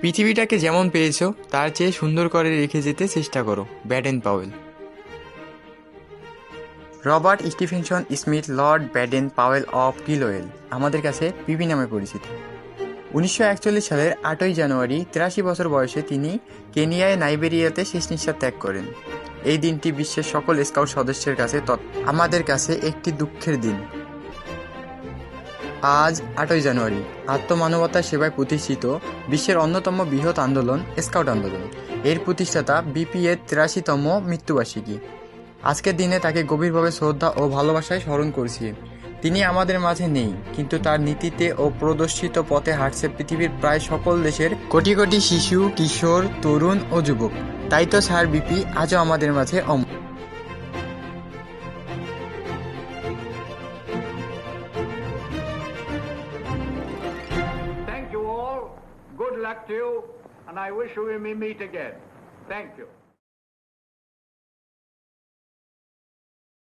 পৃথিবীটাকে যেমন পেয়েছ, তার চেয়ে সুন্দর করে রেখে যেতে চেষ্টা করো Baden Powell. Robert Stephenson Smith, Lord Baden Powell of Gilwell আমাদের কাছে পিপি নামে পরিচিত। উনিশশো একচল্লিশ সালের আটই জানুয়ারি, তিরাশি বছর বয়সে তিনি কেনিয়ায় নাইবেরিয়াতে শেষ নিঃশ্বাস ত্যাগ করেন। এই দিনটি বিশ্বের সকল স্কাউট সদস্যের কাছে আমাদের কাছে একটি দুঃখের দিন। আজ আটই জানুয়ারি, আত্মমানবতার সেবায় প্রতিষ্ঠিত বিশ্বের অন্যতম বৃহৎ আন্দোলন স্কাউট আন্দোলন। এর প্রতিষ্ঠাতা বিপি এর তিরাশিতম মৃত্যুবার্ষিকী। আজকের দিনে তাকে গভীরভাবে শ্রদ্ধা ও ভালোবাসায় স্মরণ করছি। তিনি আমাদের মাঝে নেই, কিন্তু তার নীতিতে ও প্রদর্শিত পথে হাঁটছে পৃথিবীর প্রায় সকল দেশের কোটি কোটি শিশু, কিশোর, তরুণ ও যুবক। তাই তো স্যার বিপি আজও আমাদের মাঝে অম all. Good luck to you. And I wish we may meet again. Thank you.